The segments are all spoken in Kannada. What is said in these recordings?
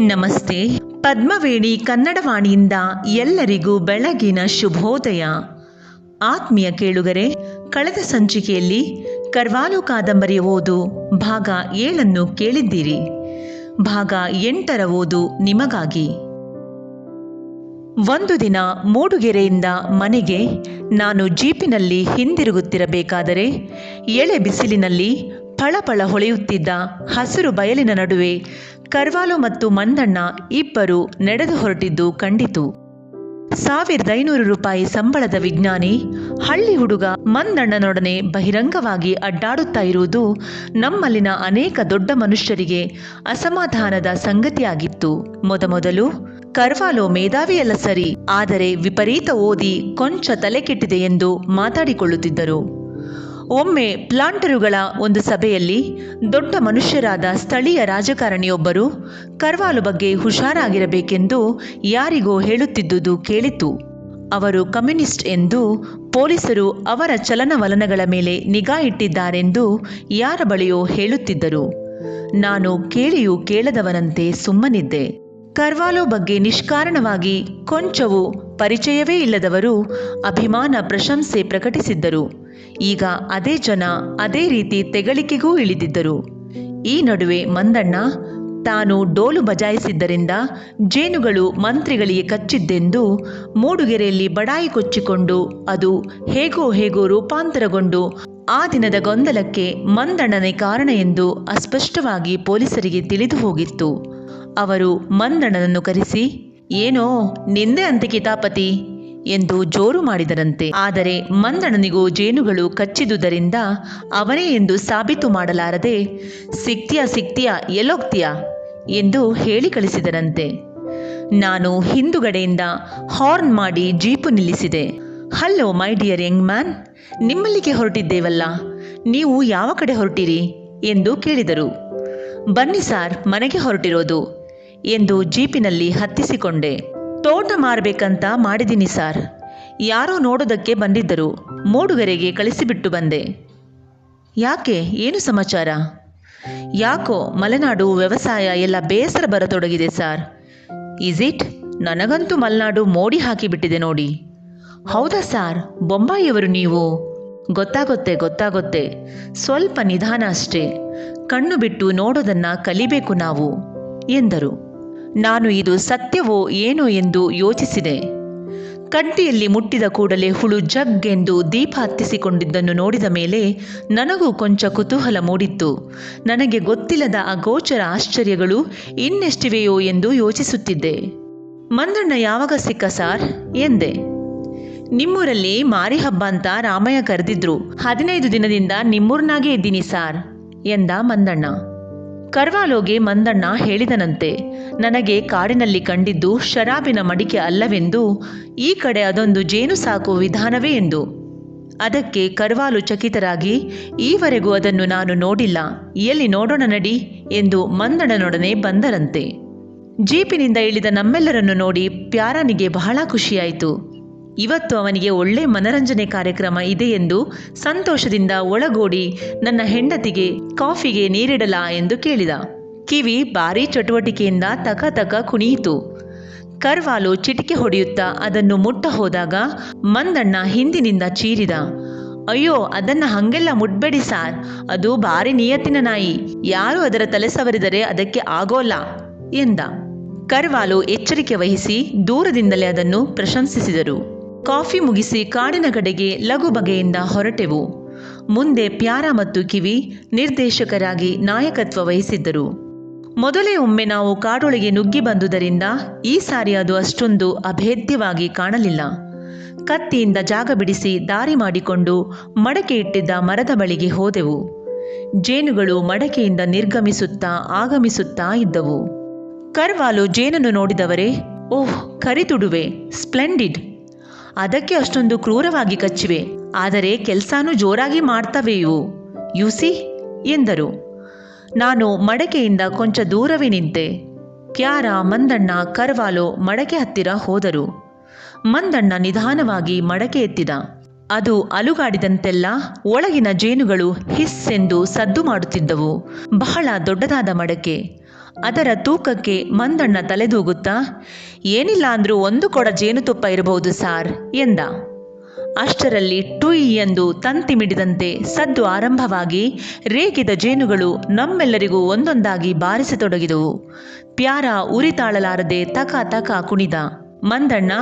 ನಮಸ್ತೆ. ಪದ್ಮವೇಣಿ ಕನ್ನಡವಾಣಿಯಿಂದ ಎಲ್ಲರಿಗೂ ಬೆಳಗಿನ ಶುಭೋದಯ. ಆತ್ಮೀಯ ಕೇಳುಗರೆ, ಕಳೆದ ಸಂಚಿಕೆಯಲ್ಲಿ ಕರ್ವಾಲು ಕಾದಂಬರಿ ಓದು ಭಾಗ ಏಳನ್ನು ಕೇಳಿದ್ದೀರಿ. ಭಾಗ ಎಂಟರ ಓದು ನಿಮಗಾಗಿ. ಒಂದು ದಿನ ಮೂಡುಗೆರೆಯಿಂದ ಮನೆಗೆ ನಾನು ಜೀಪಿನಲ್ಲಿ ಹಿಂದಿರುಗುತ್ತಿರಬೇಕಾದರೆ ಎಳೆ ಬಿಸಿಲಿನಲ್ಲಿ ಫಳಫಳ ಹೊಳೆಯುತ್ತಿದ್ದ ಹಸಿರು ಬಯಲಿನ ನಡುವೆ ಕರ್ವಾಲು ಮತ್ತು ಮಂದಣ್ಣ ಇಬ್ಬರು ನಡೆದು ಹೊರಟಿದ್ದು ಕಂಡಿತು. ಸಾವಿರದ ಐನೂರು ರೂಪಾಯಿ ಸಂಬಳದ ವಿಜ್ಞಾನಿ, ಹಳ್ಳಿ ಹುಡುಗ ಮಂದಣ್ಣನೊಡನೆ ಬಹಿರಂಗವಾಗಿ ಅಡ್ಡಾಡುತ್ತಾ ಇರುವುದು ನಮ್ಮಲ್ಲಿನ ಅನೇಕ ದೊಡ್ಡ ಮನುಷ್ಯರಿಗೆ ಅಸಮಾಧಾನದ ಸಂಗತಿಯಾಗಿತ್ತು. ಮೊದಮೊದಲು ಕರ್ವಾಲೋ ಮೇಧಾವಿಯಲ್ಲ ಸರಿ, ಆದರೆ ವಿಪರೀತ ಓದಿ ಕೊಂಚ ತಲೆಕೆಟ್ಟಿದೆ ಎಂದು ಮಾತಾಡಿಕೊಳ್ಳುತ್ತಿದ್ದರು. ಒಮ್ಮೆ ಪ್ಲಾಂಟರುಗಳ ಒಂದು ಸಭೆಯಲ್ಲಿ ದೊಡ್ಡ ಮನುಷ್ಯರಾದ ಸ್ಥಳೀಯ ರಾಜಕಾರಣಿಯೊಬ್ಬರು ಕರ್ವಾಲು ಬಗ್ಗೆ ಹುಷಾರಾಗಿರಬೇಕೆಂದು ಯಾರಿಗೋ ಹೇಳುತ್ತಿದ್ದುದು ಕೇಳಿತು ಅವರು ಕಮ್ಯುನಿಸ್ಟ್ ಎಂದು ಪೊಲೀಸರು ಅವರ ಚಲನವಲನಗಳ ಮೇಲೆ ನಿಗಾ ಇಟ್ಟಿದ್ದಾರೆಂದು ಯಾರ ಬಳಿಯೋ ಹೇಳುತ್ತಿದ್ದರು. ನಾನು ಕೇಳಿಯೂ ಕೇಳದವನಂತೆ ಸುಮ್ಮನಿದ್ದೆ. ಕರ್ವಾಲೋ ಬಗ್ಗೆ ನಿಷ್ಕಾರಣವಾಗಿ ಕೊಂಚವೂ ಪರಿಚಯವೇ ಇಲ್ಲದವರು ಅಭಿಮಾನ ಪ್ರಶಂಸೆ ಪ್ರಕಟಿಸಿದ್ದರು. ಈಗ ಅದೇ ಜನ ಅದೇ ರೀತಿ ತೆಗಳಿಕೆಗೂ ಇಳಿದಿದ್ದರು. ಈ ನಡುವೆ ಮಂದಣ್ಣ, ತಾನು ಡೋಲು ಬಜಾಯಿಸಿದ್ದರಿಂದ ಜೇನುಗಳು ಮಂತ್ರಿಗಳಿಗೆ ಕಚ್ಚಿದ್ದೆಂದು ಮೂಡುಗೆರೆಯಲ್ಲಿ ಬಡಾಯಿ ಕೊಚ್ಚಿಕೊಂಡು ಅದು ಹೇಗೋ ಹೇಗೋ ರೂಪಾಂತರಗೊಂಡು ಆ ದಿನದ ಗೊಂದಲಕ್ಕೆ ಮಂದಣ್ಣನೇ ಕಾರಣ ಎಂದು ಅಸ್ಪಷ್ಟವಾಗಿ ಪೊಲೀಸರಿಗೆ ತಿಳಿದು ಹೋಗಿತ್ತು. ಅವರು ಮಂದಣ್ಣನನ್ನು ಕರೆಸಿ, ಏನೋ ನಿಂದೆ ಅಂತೆ ಕಿತಾಪತಿ ಎಂದು ಜೋರು ಮಾಡಿದರಂತೆ. ಆದರೆ ಮಂದಣನಿಗೂ ಜೇನುಗಳು ಕಚ್ಚಿದುದರಿಂದ ಅವನೇ ಎಂದು ಸಾಬೀತು ಮಾಡಲಾರದೆ, ಸಿಕ್ತಿಯ ಸಿಕ್ತಿಯಾ ಎಲ್ಲೋಗ್ತೀಯಾ ಎಂದು ಹೇಳಿ ಕಳಿಸಿದರಂತೆ. ನಾನು ಹಿಂದುಗಡೆಯಿಂದ ಹಾರ್ನ್ ಮಾಡಿ ಜೀಪು ನಿಲ್ಲಿಸಿದೆ. Hello my dear young man, ನಿಮ್ಮಲ್ಲಿಗೆ ಹೊರಟಿದ್ದೇವಲ್ಲ, ನೀವು ಯಾವ ಕಡೆ ಹೊರಟಿರಿ ಎಂದು ಕೇಳಿದರು. ಬನ್ನಿ ಸಾರ್, ಮನೆಗೆ ಹೊರಟಿರೋದು ಎಂದು ಜೀಪಿನಲ್ಲಿ ಹತ್ತಿಸಿಕೊಂಡೆ. ತೋಟ ಮಾರಬೇಕಂತ ಮಾಡಿದ್ದೀನಿ ಸಾರ್. ಯಾರೋ ನೋಡೋದಕ್ಕೆ ಬಂದಿದ್ದರು, ಮೂಡುಗರೆಗೆ ಕಳಿಸಿಬಿಟ್ಟು ಬಂದೆ. ಯಾಕೆ, ಏನು ಸಮಾಚಾರ? ಯಾಕೋ, ಮಲೆನಾಡು ವ್ಯವಸಾಯ ಎಲ್ಲ ಬೇಸರ ಬರತೊಡಗಿದೆ ಸಾರ್. ಈಸ್ ಇಟ್ ನನಗಂತೂ ಮಲೆನಾಡು ಮೋಡಿ ಹಾಕಿಬಿಟ್ಟಿದೆ ನೋಡಿ. ಹೌದಾ ಸಾರ್ ಬೊಂಬಾಯಿಯವರು ನೀವು? ಗೊತ್ತಾಗುತ್ತೆ ಗೊತ್ತಾಗುತ್ತೆ. ಸ್ವಲ್ಪ ನಿಧಾನ ಅಷ್ಟೇ. ಕಣ್ಣು ಬಿಟ್ಟು ನೋಡೋದನ್ನ ಕಲಿಬೇಕು ನಾವು, ಎಂದರು. ನಾನು ಇದು ಸತ್ಯವೋ ಏನೋ ಎಂದು ಯೋಚಿಸಿದೆ. ಕಡ್ಡಿಯಲ್ಲಿ ಮುಟ್ಟಿದ ಕೂಡಲೇ ಹುಳು ಜಗ್ಗೆಂದು ದೀಪ ಹತ್ತಿಸಿಕೊಂಡಿದ್ದನ್ನು ನೋಡಿದ ಮೇಲೆ ನನಗೂ ಕೊಂಚ ಕುತೂಹಲ ಮೂಡಿತ್ತು. ನನಗೆ ಗೊತ್ತಿಲ್ಲದ ಅಗೋಚರ ಆಶ್ಚರ್ಯಗಳು ಇನ್ನೆಷ್ಟಿವೆಯೋ ಎಂದು ಯೋಚಿಸುತ್ತಿದ್ದೆ. ಮಂದಣ್ಣ, ಯಾವಾಗ ಸಿಕ್ಕ ಸಾರ್? ಎಂದೆ. ನಿಮ್ಮೂರಲ್ಲಿ ಮಾರಿ ಹಬ್ಬ ಅಂತ ರಾಮಯ್ಯ ಕರೆದಿದ್ರು. ಹದಿನೈದು ದಿನದಿಂದ ನಿಮ್ಮೂರ್ನಾಗೇ ಇದ್ದೀನಿ ಸಾರ್, ಎಂದ ಮಂದಣ್ಣ. ಕರ್ವಾಲೋಗೆ ಮಂದಣ್ಣ ಹೇಳಿದನಂತೆ, ನನಗೆ ಕಾಡಿನಲ್ಲಿ ಕಂಡಿದ್ದು ಶರಾಬಿನ ಮಡಿಕೆ ಅಲ್ಲವೆಂದು, ಈ ಕಡೆ ಅದೊಂದು ಜೇನು ಸಾಕುವ ವಿಧಾನವೇ ಎಂದು. ಅದಕ್ಕೆ ಕರ್ವಾಲು ಚಕಿತರಾಗಿ, ಈವರೆಗೂ ಅದನ್ನು ನಾನು ನೋಡಿಲ್ಲ, ಎಲ್ಲಿ ನೋಡೋಣ ನಡಿ ಎಂದು ಮಂದಣ್ಣನೊಡನೆ ಬಂದರಂತೆ. ಜೀಪಿನಿಂದ ಇಳಿದ ನಮ್ಮೆಲ್ಲರನ್ನು ನೋಡಿ ಪ್ಯಾರನಿಗೆ ಬಹಳ ಖುಷಿಯಾಯಿತು. ಇವತ್ತು ಅವನಿಗೆ ಒಳ್ಳೆ ಮನರಂಜನೆ ಕಾರ್ಯಕ್ರಮ ಇದೆ ಎಂದು ಸಂತೋಷದಿಂದ ಒಳಗೋಡಿ ನನ್ನ ಹೆಂಡತಿಗೆ ಕಾಫಿಗೆ ನೀರಿಡಲಾ ಎಂದು ಕೇಳಿದ. ಕಿವಿ ಭಾರೀ ಚಟುವಟಿಕೆಯಿಂದ ತಕ ತಕ ಕುಣಿಯಿತು. ಕರ್ವಾಲು ಚಿಟಿಕೆ ಹೊಡೆಯುತ್ತಾ ಅದನ್ನು ಮುಟ್ಟ ಹೋದಾಗ ಮಂದಣ್ಣ ಹಿಂದಿನಿಂದ ಚೀರಿದ. ಅಯ್ಯೋ, ಅದನ್ನ ಹಂಗೆಲ್ಲ ಮುಟ್ಬೇಡಿ ಸಾರ್. ಅದು ಭಾರಿ ನಿಯತ್ತಿನ ನಾಯಿ. ಯಾರು ಅದರ ತಲೆ ಸವರಿದರೆ ಅದಕ್ಕೆ ಆಗೋಲ್ಲ ಎಂದ. ಕರ್ವಾಲು ಎಚ್ಚರಿಕೆ ವಹಿಸಿ ದೂರದಿಂದಲೇ ಅದನ್ನು ಪ್ರಶಂಸಿಸಿದರು. ಕಾಫಿ ಮುಗಿಸಿ ಕಾಡಿನ ಕಡೆಗೆ ಲಘು ಬಗೆಯಿಂದ ಹೊರಟೆವು. ಮುಂದೆ ಪ್ಯಾರ ಮತ್ತು ಕಿವಿ ನಿರ್ದೇಶಕರಾಗಿ ನಾಯಕತ್ವ ವಹಿಸಿದ್ದರು. ಮೊದಲೇ ಒಮ್ಮೆ ನಾವು ಕಾಡೊಳಗೆ ನುಗ್ಗಿ ಬಂದುದರಿಂದ ಈ ಸಾರಿ ಅದು ಅಷ್ಟೊಂದು ಅಭೇದ್ಯವಾಗಿ ಕಾಣಲಿಲ್ಲ. ಕತ್ತಿಯಿಂದ ಜಾಗ ಬಿಡಿಸಿ ದಾರಿ ಮಾಡಿಕೊಂಡು ಮಡಕೆ ಇಟ್ಟಿದ್ದ ಮರದ ಬಳಿಗೆ ಹೋದೆವು. ಜೇನುಗಳು ಮಡಕೆಯಿಂದ ನಿರ್ಗಮಿಸುತ್ತಾ ಆಗಮಿಸುತ್ತಾ ಇದ್ದವು. ಕರ್ವಾಲು ಜೇನನ್ನು ನೋಡಿದವರೇ, ಓಹ್, ಕರಿತುಡುವೆ, ಸ್ಪ್ಲೆಂಡಿಡ್! ಅದಕ್ಕೆ ಅಷ್ಟೊಂದು ಕ್ರೂರವಾಗಿ ಕಚ್ಚಿವೆ. ಆದರೆ ಕೆಲಸನೂ ಜೋರಾಗಿ ಮಾಡ್ತವೆ ಇವು ಯುಸಿ? ಎಂದರು. ನಾನು ಮಡಕೆಯಿಂದ ಕೊಂಚ ದೂರವೇ ನಿಂತೆ. ಕ್ಯಾರ ಮಂದಣ್ಣ ಕರ್ವಾಲೋ ಮಡಕೆ ಹತ್ತಿರ ಹೋದರು. ಮಂದಣ್ಣ ನಿಧಾನವಾಗಿ ಮಡಕೆ ಎತ್ತಿದ. ಅದು ಅಲುಗಾಡಿದಂತೆಲ್ಲ ಒಳಗಿನ ಜೇನುಗಳು ಹಿಸ್ ಎಂದು ಸದ್ದು ಮಾಡುತ್ತಿದ್ದವು. ಬಹಳ ದೊಡ್ಡದಾದ ಮಡಕೆ. ಅದರ ತೂಕಕ್ಕೆ ಮಂದಣ್ಣ ತಲೆದೂಗುತ್ತಾ, ಏನಿಲ್ಲ ಅಂದ್ರೂ ಒಂದು ಕೊಡ ಜೇನುತುಪ್ಪ ಇರಬಹುದು ಸಾರ್ ಎಂದ. ಅಷ್ಟರಲ್ಲಿ ಟುಯ್ ಎಂದು ತಂತಿ ಮಿಡಿದಂತೆ ಸದ್ದು ಆರಂಭವಾಗಿ ರೇಗಿದ ಜೇನುಗಳು ನಮ್ಮೆಲ್ಲರಿಗೂ ಒಂದೊಂದಾಗಿ ಬಾರಿಸತೊಡಗಿದವು ಪ್ಯಾರ ಉರಿ ತಾಳಲಾರದೆ ತಕ ತಕ ಕುಣಿದ. ಮಂದಣ್ಣ,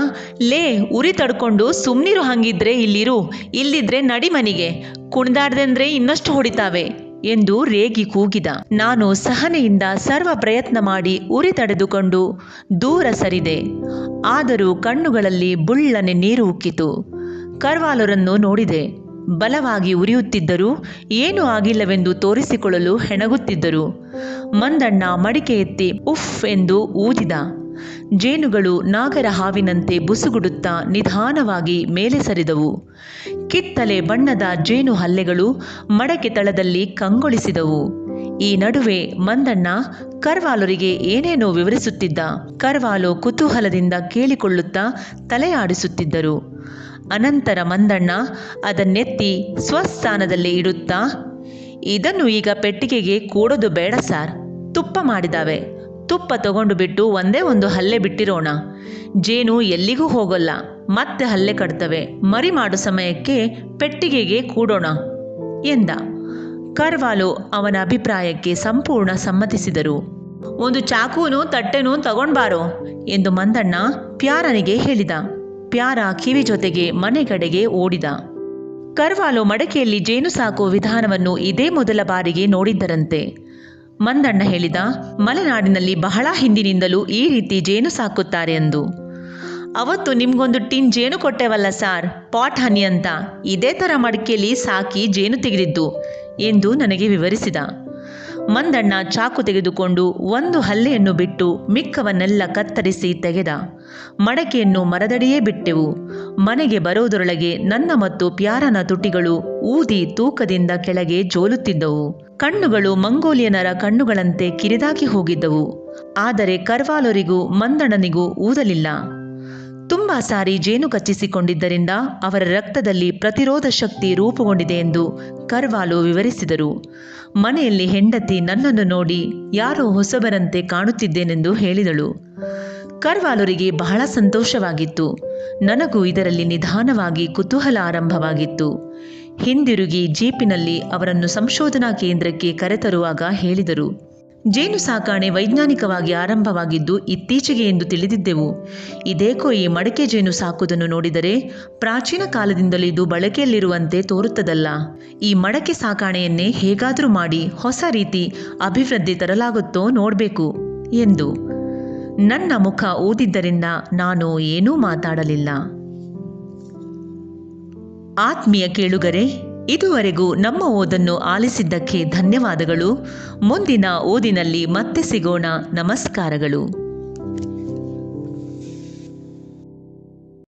ಲೇ, ಉರಿ ತಡ್ಕೊಂಡು ಸುಮ್ನಿರು ಹಂಗಿದ್ರೆ ಇಲ್ಲಿರು, ಇಲ್ಲಿದ್ರೆ ನಡಿ ಮನಿಗೆ ಕುಣಿದಾಡ್ದಂದ್ರೆ ಇನ್ನಷ್ಟು ಹೊಡಿತಾವೆ. ಎಂದು ರೇಗಿ ಕೂಗಿದ. ನಾನು ಸಹನೆಯಿಂದ ಸರ್ವ ಪ್ರಯತ್ನ ಮಾಡಿ ಉರಿ ತಡೆದುಕೊಂಡು ದೂರ ಸರಿದೆ. ಆದರೂ ಕಣ್ಣುಗಳಲ್ಲಿ ಬುಳ್ಳನೆ ನೀರು ಉಕ್ಕಿತು. ಕರ್ವಾಲರನ್ನು ನೋಡಿದೆ. ಬಲವಾಗಿ ಉರಿಯುತ್ತಿದ್ದರೂ ಏನೂ ಆಗಿಲ್ಲವೆಂದು ತೋರಿಸಿಕೊಳ್ಳಲು ಹೆಣಗುತ್ತಿದ್ದರು. ಮಂದಣ್ಣ ಮಡಿಕೆ ಎತ್ತಿ ಉಫ್ ಎಂದು ಊದಿದ. ಜೇನುಗಳು ನಾಗರ ಹಾವಿನಂತೆ ಬುಸುಗುಡುತ್ತಾ ನಿಧಾನವಾಗಿ ಮೇಲೆ ಸರಿದವು. ಕಿತ್ತಲೆ ಬಣ್ಣದ ಜೇನು ಹಲ್ಲೆಗಳು ಮಡಕೆ ತಳದಲ್ಲಿ ಕಂಗೊಳಿಸಿದವು. ಈ ನಡುವೆ ಮಂದಣ್ಣ ಕರ್ವಾಲರಿಗೆ ಏನೇನೋ ವಿವರಿಸುತ್ತಿದ್ದ. ಕರ್ವಾಲು ಕುತೂಹಲದಿಂದ ಕೇಳಿಕೊಳ್ಳುತ್ತಾ ತಲೆಯಾಡಿಸುತ್ತಿದ್ದರು. ಅನಂತರ ಮಂದಣ್ಣ ಅದನ್ನೆತ್ತಿ ಸ್ವಸ್ಥಾನದಲ್ಲಿ ಇಡುತ್ತಾ, ಇದನ್ನು ಈಗ ಪೆಟ್ಟಿಗೆಗೆ ಕೂಡೋದು ಬೇಡ ಸಾರ್. ತುಪ್ಪ ಮಾಡಿದಾವೆ ತುಪ್ಪ ತಗೊಂಡು ಬಿಟ್ಟು ಒಂದೇ ಒಂದು ಹಲ್ಲೆ ಬಿಟ್ಟಿರೋಣ. ಜೇನು ಎಲ್ಲಿಗೂ ಹೋಗಲ್ಲ, ಮತ್ತೆ ಹಲ್ಲೆ ಕಟ್ತವೆ. ಮರಿ ಮಾಡೋ ಸಮಯಕ್ಕೆ ಪೆಟ್ಟಿಗೆಗೆ ಕೂಡೋಣ, ಎಂದ. ಕರ್ವಾಲು ಅವನ ಅಭಿಪ್ರಾಯಕ್ಕೆ ಸಂಪೂರ್ಣ ಸಮ್ಮತಿಸಿದರು. ಒಂದು ಚಾಕೂನು, ತಟ್ಟೆನೂ ತಗೊಂಡ್ಬಾರೋ, ಎಂದು ಮಂದಣ್ಣ ಪ್ಯಾರನಿಗೆ ಹೇಳಿದ. ಪ್ಯಾರ ಕಿವಿ ಜೊತೆಗೆ ಮನೆ ಕಡೆಗೆ ಓಡಿದ. ಕರ್ವಾಲು ಮಡಕೆಯಲ್ಲಿ ಜೇನು ಸಾಕುವ ವಿಧಾನವನ್ನು ಇದೇ ಮೊದಲ ಬಾರಿಗೆ ನೋಡಿದ್ದರಂತೆ. ಮಂದಣ್ಣ ಹೇಳಿದ, ಮಲೆನಾಡಿನಲ್ಲಿ ಬಹಳ ಹಿಂದಿನಿಂದಲೂ ಈ ರೀತಿ ಜೇನು ಸಾಕುತ್ತಾರೆ ಎಂದು. ಅವತ್ತು ನಿಮ್ಗೊಂದು ಟಿನ್ ಜೇನು ಕೊಟ್ಟೆವಲ್ಲ ಸಾರ್, ಪಾಟ್ ಹನಿ ಅಂತ. ಇದೇ ಥರ ಮಡಿಕೆಯಲ್ಲಿ ಸಾಕಿ ಜೇನು ತೆಗೆದಿದ್ದು, ಎಂದು ನನಗೆ ವಿವರಿಸಿದ. ಮಂದಣ್ಣ ಚಾಕು ತೆಗೆದುಕೊಂಡು ಒಂದು ಹಲ್ಲೆಯನ್ನು ಬಿಟ್ಟು ಮಿಕ್ಕವನ್ನೆಲ್ಲ ಕತ್ತರಿಸಿ ತೆಗೆದ. ಮಡಕೆಯನ್ನು ಮರದಡಿಯೇ ಬಿಟ್ಟೆವು. ಮನೆಗೆ ಬರೋದರೊಳಗೆ ನನ್ನ ಮತ್ತು ಪ್ಯಾರನ ತುಟಿಗಳು ಊದಿ ತೂಕದಿಂದ ಕೆಳಗೆ ಜೋಲುತ್ತಿದ್ದವು. ಕಣ್ಣುಗಳು ಮಂಗೋಲಿಯನರ ಕಣ್ಣುಗಳಂತೆ ಕಿರಿದಾಗಿ ಹೋಗಿದ್ದವು. ಆದರೆ ಕರ್ವಾಲೊರಿಗೂ ಮಂದಣ್ಣನಿಗೂ ಊದಲಿಲ್ಲ. ತುಂಬಾ ಸಾರಿ ಜೇನು ಕಚ್ಚಿಸಿಕೊಂಡಿದ್ದರಿಂದ ಅವರ ರಕ್ತದಲ್ಲಿ ಪ್ರತಿರೋಧ ಶಕ್ತಿ ರೂಪುಗೊಂಡಿದೆ ಎಂದು ಕರ್ವಾಲು ವಿವರಿಸಿದರು. ಮನೆಯಲ್ಲಿ ಹೆಂಡತಿ ನನ್ನನ್ನು ನೋಡಿ ಯಾರೋ ಹೊಸಬರಂತೆ ಕಾಣುತ್ತಿದ್ದೇನೆಂದು ಹೇಳಿದಳು. ಕರ್ವಾಲುರಿಗೆ ಬಹಳ ಸಂತೋಷವಾಗಿತ್ತು. ನನಗೂ ಇದರಲ್ಲಿ ನಿಧಾನವಾಗಿ ಕುತೂಹಲ ಆರಂಭವಾಗಿತ್ತು. ಹಿಂದಿರುಗಿ ಜೀಪಿನಲ್ಲಿ ಅವರನ್ನು ಸಂಶೋಧನಾ ಕೇಂದ್ರಕ್ಕೆ ಕರೆತರುವಾಗ ಹೇಳಿದರು. ಜೇನು ಸಾಕಾಣೆ ವೈಜ್ಞಾನಿಕವಾಗಿ ಆರಂಭವಾಗಿದ್ದು ಇತ್ತೀಚೆಗೆ ಎಂದು ತಿಳಿದಿದ್ದೆವು. ಇದೇಕೋ ಈ ಮಡಕೆ ಜೇನು ಸಾಕುವುದನ್ನು ನೋಡಿದರೆ ಪ್ರಾಚೀನ ಕಾಲದಿಂದಲೂ ಇದು ಬಳಕೆಯಲ್ಲಿರುವಂತೆ ತೋರುತ್ತದಲ್ಲ. ಈ ಮಡಕೆ ಸಾಕಾಣೆಯನ್ನೇ ಹೇಗಾದರೂ ಮಾಡಿ ಹೊಸ ರೀತಿ ಅಭಿವೃದ್ಧಿ ತರಲಾಗುತ್ತೋ ನೋಡಬೇಕು ಎಂದು. ನನ್ನ ಮುಖ ಓದಿದ್ದರಿಂದ ನಾನು ಏನೂ ಮಾತಾಡಲಿಲ್ಲ. ಆತ್ಮೀಯ ಕೇಳುಗರೆ ಇದುವರೆಗೂ ನಮ್ಮ ಓದನ್ನು ಆಲಿಸಿದ್ದಕ್ಕೆ ಧನ್ಯವಾದಗಳು. ಮುಂದಿನ ಓದಿನಲ್ಲಿ ಮತ್ತೆ ಸಿಗೋಣ. ನಮಸ್ಕಾರಗಳು.